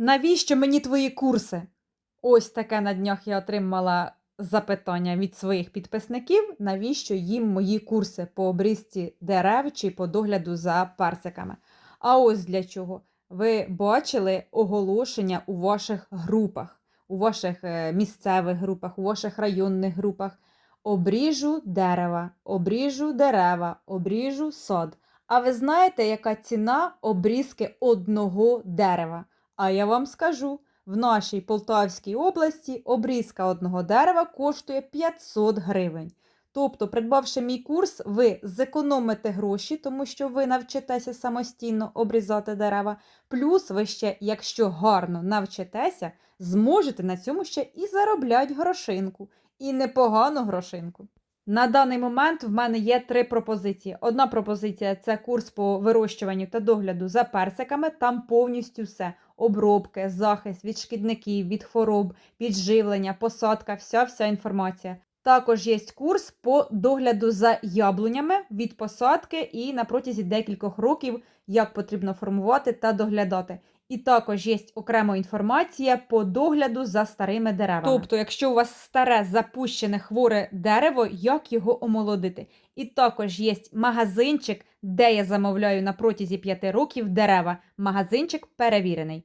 Навіщо мені твої курси? Ось таке на днях я отримала запитання від своїх підписників, навіщо їм мої курси по обрізці дерев чи по догляду за персиками. А ось для чого. Ви бачили оголошення у ваших групах, у ваших е, місцевих групах, у ваших районних групах. Обріжу дерева, обріжу дерева, обріжу сад. А ви знаєте, яка ціна обрізки одного дерева? А я вам скажу: в нашій Полтавській області обрізка одного дерева коштує 500 гривень. Тобто, придбавши мій курс, ви зекономите гроші, тому що ви навчитеся самостійно обрізати дерева. Плюс ви ще, якщо гарно навчитеся, зможете на цьому ще і заробляти грошинку. І непогану грошинку. На даний момент в мене є три пропозиції. Одна пропозиція це курс по вирощуванню та догляду за персиками. Там повністю все: обробки, захист від шкідників, від хвороб, підживлення, посадка, вся вся інформація. Також є курс по догляду за яблунями від посадки і на протязі декількох років, як потрібно формувати та доглядати. І також є окрема інформація по догляду за старими деревами. Тобто, якщо у вас старе запущене хворе дерево, як його омолодити. І також є магазинчик, де я замовляю на протязі 5 років дерева. Магазинчик перевірений.